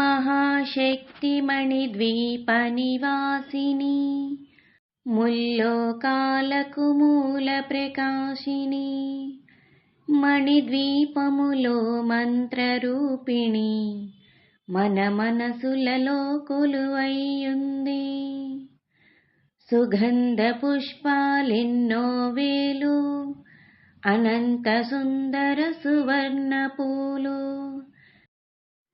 మహాశక్తిమణిద్వీపనివాసిని ముల్లోకాలకు మూల ప్రకాశిని మణిద్వీపములో మంత్రరూపిణి మన మనసులలో కొలువయ్యుంది. సుగంధ పుష్పాలెన్నో వేలు అనంత సుందర సువర్ణ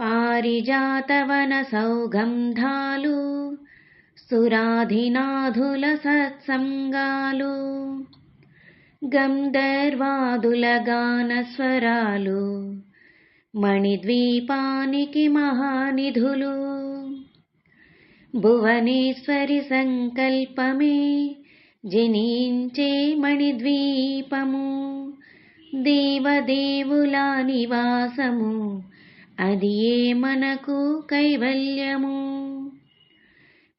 పారిజాతవన సౌగంధాలు సురాధినాథుల సత్సంగాలు గంధర్వాదుల గానస్వరాలు మణిద్వీపానికి మహానిధులు భువనేశ్వరి సంకల్పమే జనించే మణిద్వీపము దేవదేవుల నివాసము అది ఏ మనకు కైవల్యము?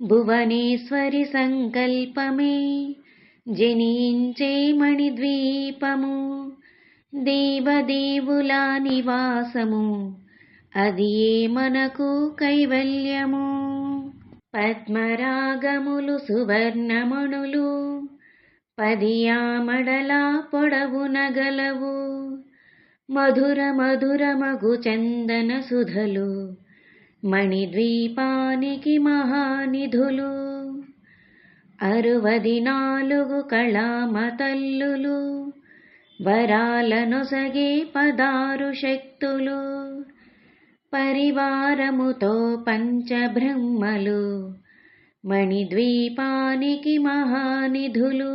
భువనేశ్వరి సంకల్పమే జనించే మణిద్వీపము. దేవదేవుల నివాసము అది ఏ మనకు కైవల్యము? పద్మరాగములు సువర్ణమణులు పదియామడల పొడవున గలవు మధుర మధుర మగు చందన సుధలు మణిద్వీపానికి మహానిధులు అరువది నాలుగు కళామతల్లులు వరాలనొసగే పదారు శక్తులు పరివారముతో పంచబ్రహ్మలు మణిద్వీపానికి మహానిధులు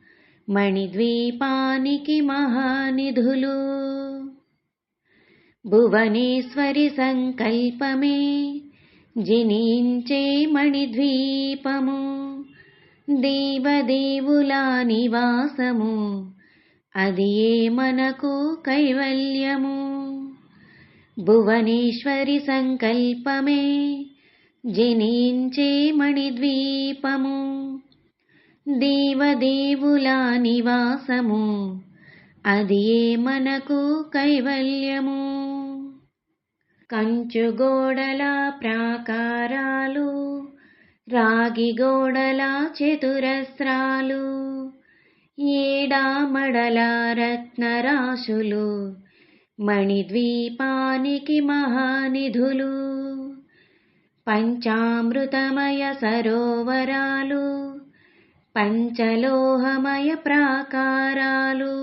మణిద్వీపానికి మహానిధులు. భువనేశ్వరి సంకల్పమే జినించే మణిద్వీపము. దేవదేవుల నివాసము అది ఏ మనకు కైవల్యము? భువనేశ్వరి సంకల్పమే జనించే మణిద్వీపము. దేవదేవుల నివాసము. అది ఏ మనకు కైవల్యము? కంచు గోడల ప్రాకారాలు రాగి గోడల చతురస్రాలు ఏడామడల రత్నరాశులు మణిద్వీపానికి మహానిధులు పంచామృతమయ సరోవరాలు పంచలోహమయ ప్రాకారాలు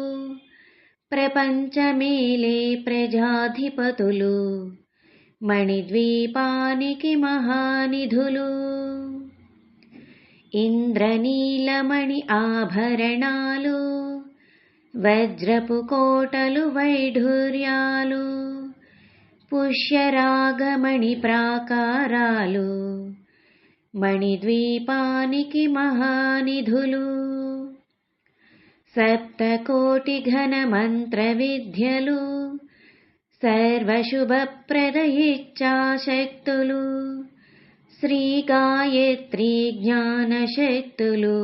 ప్రపంచమేలే ప్రజాధిపతులు మణిద్వీపానికి మహానిధులు ఇంద్రనీలమణి ఆభరణాలు వజ్రపు కోటలు వైఢూర్యాలు పుష్యరాగమణి ప్రాకారాలు మణిద్వీపానికి మహానిధులు సప్తకోటి ఘన మంత్ర విద్యలు సర్వశుభప్రదయిచ్చాశక్తులు శ్రీ గాయత్రి జ్ఞానశక్తులు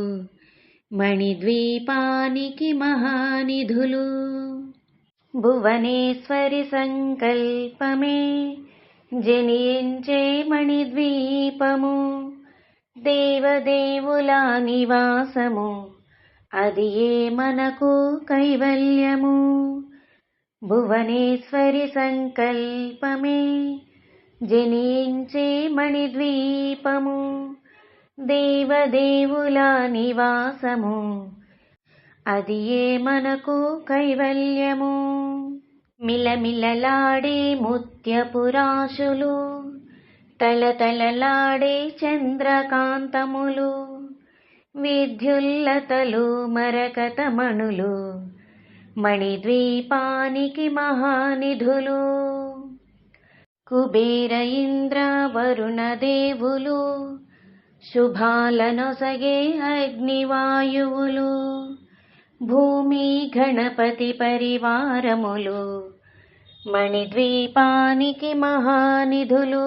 మణిద్వీపానికి మహానిధులు భువనేశ్వరి సంకల్పమే జనించే మణిద్వీపము దేవదేవుల నివాసము అది ఏ మనకు కైవల్యము? భువనేశ్వరి సంకల్పమే జనించే మణిద్వీపము. దేవదేవుల నివాసము అది ఏ మనకు కైవల్యము? మిలమిలలాడే ముత్యపురాశులు తలతలలాడే చంద్రకాంతములు విద్యుల్లతలు మరకతమణులు మణిద్వీపానికి మహానిధులు కుబేర ఇంద్ర వరుణ దేవులు శుభాలనొసగే అగ్నివాయువులు భూమి గణపతి పరివారములు మణిద్వీపానికి మహానిధులు.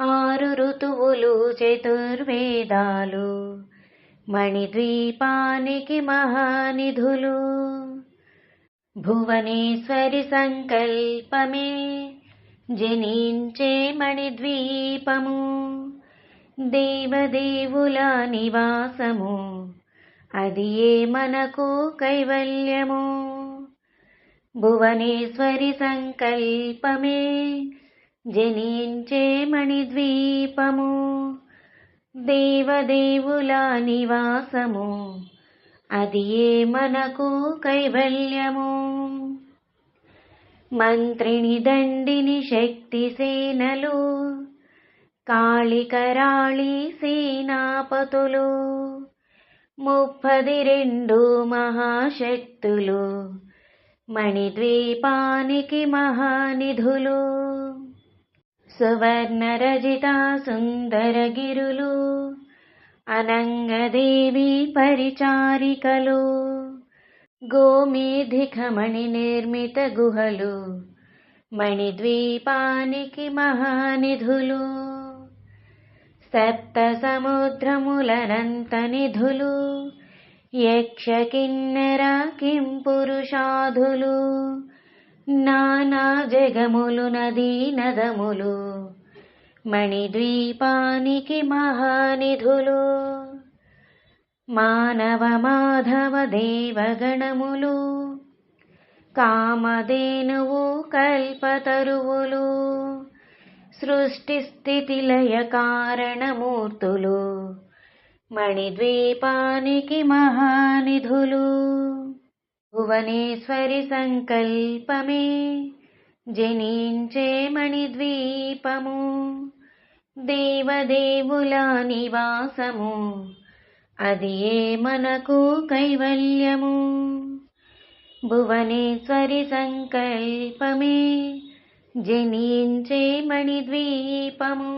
ఆరు ఋతువులు చతుర్వేదాలు మణిద్వీపానికి మహానిధులు. భువనేశ్వరి సంకల్పమే జనించే మణిద్వీపము దేవదేవుల నివాసము అది ఏ మనకు కైవల్యము. భువనేశ్వరి సంకల్పమే జనించే మణిద్వీపము దేవదేవుల నివాసము అది ఏ మనకు కైవల్యము? మంత్రిని దండిని శక్తి సేనలు కాళికరాళి సేనాపతులు ముప్పది రెండు మహాశక్తులు మణిద్వీపానికి మహానిధులు. సువర్ణరజితా సుందరగిరులు అనంగదేవి పరిచారికలు గోమేధికమణి నిర్మిత గుహలు మణిద్వీపానికి మహానిధులు సప్త సముద్రములనంత నిధులు యక్ష కిన్నెర కిం పురుషాధులు నానా జగములు నదీ నదములు మణిద్వీపానికి మహానిధులు మానవ మాధవ దేవగణములు కామధేనువు కల్పతరువులు సృష్టి స్థితి లయ కారణమూర్తులు మణిద్వీపానికి మహానిధులు. భువనేశ్వరి సంకల్పమే జనించే మణిద్వీపము దేవదేవుల నివాసము అది ఏ మనకు కైవల్యము? భువనేశ్వరి సంకల్పమే జనించే మణిద్వీపము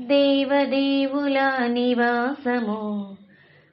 దేవదేవుల నివాసము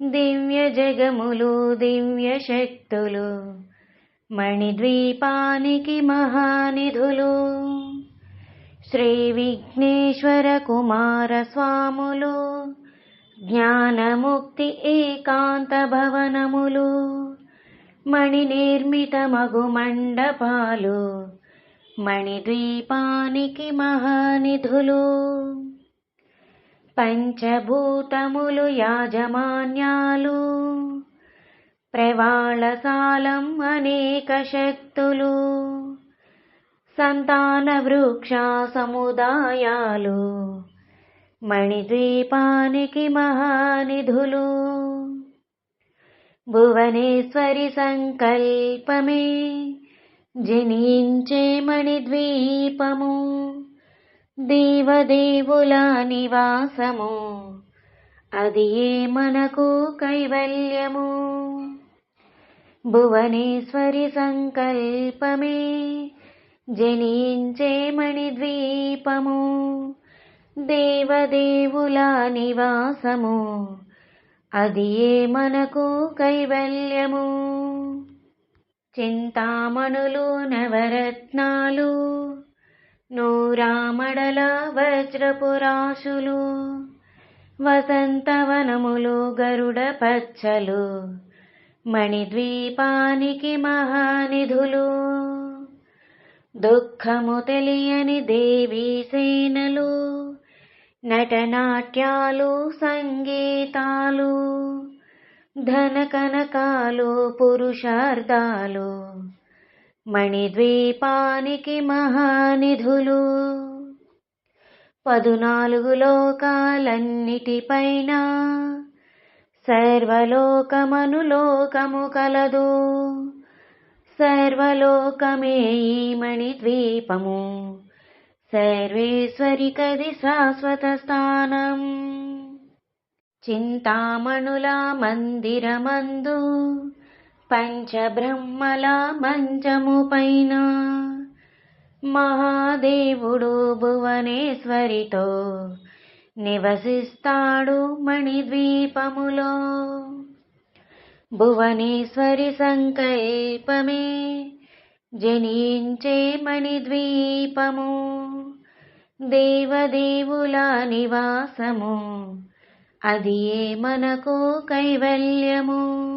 దివ్య జగములు దివ్య శక్తులు మణిద్వీపానికి మహానిధులు శ్రీ విఘ్నేశ్వర కుమార స్వాములు జ్ఞానముక్తి ఏకాంత భవనములు మణి నిర్మిత మగు మండపాలు మణిద్వీపానికి మహానిధులు పంచభూతములు యాజమాన్యాలు ప్రవాళసాలం అనేక శక్తులు సంతాన వృక్ష సముదాయాలు మణిద్వీపానికి మహానిధులు భువనేశ్వరి సంకల్పమే జనించే మణిద్వీపము. దేవదేవుల నివాసము అది ఏ మనకు కైవల్యము? భువనేశ్వరి సంకల్పమే జనించే మణిద్వీపము. దేవదేవుల నివాసము అది ఏ మనకు కైవల్యము? చింతామణులు నవరత్నాలు నూరామడల వజ్రపురాశులు వసంతవనములు గరుడ పచ్చలు మణిద్వీపానికి మహానిధులు దుఃఖము తెలియని దేవీ సేనలు నటనాట్యాలు సంగీతాలు ధన కనకాలు పురుషార్థాలు మణిద్వీపానికి మహానిధులు. పదునాలుగు లోకాలన్నిటిపైన సర్వలోకమను లోకము కలదు. సర్వలోకమే ఈ మణిద్వీపము. సర్వేశ్వరి కది శాశ్వత స్థానం. చింతామణుల మందిరమందు పంచబ్రహ్మల మంచము పైన మహాదేవుడు భువనేశ్వరితో నివసిస్తాడు మణిద్వీపములో. భువనేశ్వరి సంకల్పమే జనించే మణిద్వీపము. దేవదేవుల నివాసము అది ఏ మనకు కైవల్యము?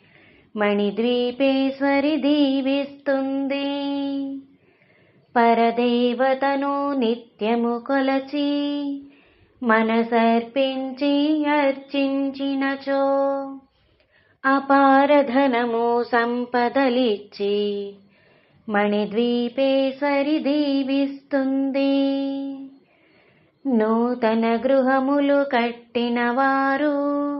మణిద్వీపేశ్వరి దీవిస్తుంది. పరదేవతను నిత్యము కొలచి మనసర్పించి అర్చించినచో. అపారధనము సంపదలిచ్చి మణిద్వీపేశ్వరి దీవిస్తుంది. నూతన గృహములు కట్టినవారు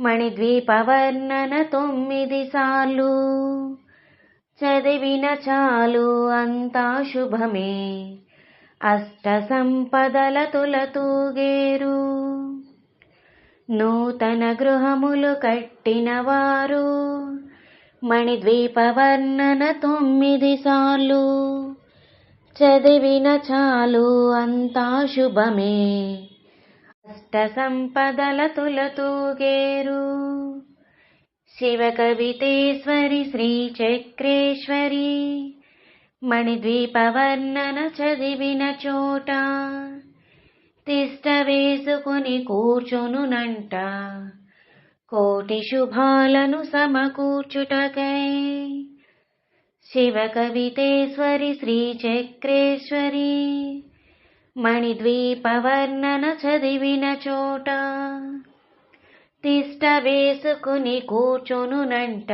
మణిద్వీపవర్ణన తొమ్మిది సార్లు. చదివిన చాలు అంతా శుభమే. అష్ట సంపదల తులతూగేరు నూతన గృహములు కట్టిన వారు. మణిద్వీప తొమ్మిది సార్లు. చదివిన చాలు అంతా శుభమే. అష్ట సంపదల తులతూగేరు శివ కవితేశ్వరి శ్రీ చక్రేశ్వరి మణిద్వీపవర్ణన చదివిన చోట తిష్ట వేసుకుని కూర్చొనునంట కోటి శుభాలను సమకూర్చుటకై. శివ కవితేశ్వరి మణిద్వీపవర్ణన చదివిన చోట. తిష్ట వేసుకుని కూర్చొనునంట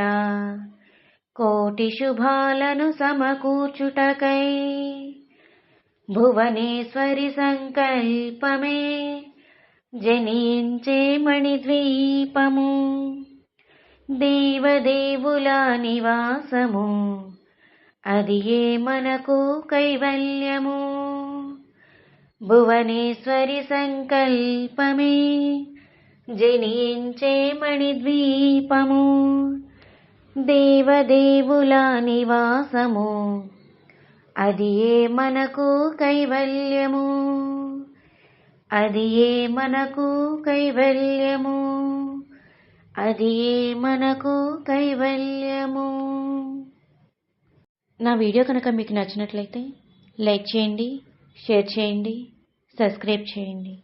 కోటి శుభాలను సమకూర్చుటకై. భువనేశ్వరి సంకల్పమే జనించే మణిద్వీపము. దేవదేవుల నివాసము. అది ఏ మనకు కైవల్యము? భువనేశ్వరి సంకల్పమే జనించే మణిద్వీపము దేవదేవుల నివాసము. అది ఏ మనకు కైవల్యము? అది ఏ మనకు కైవల్యము? అది ఏ మనకు కైవల్యము? నా వీడియో కనుక మీకు నచ్చినట్లయితే లైక్ చేయండి షేర్ చేయండి. సబ్స్క్రైబ్ చేయండి.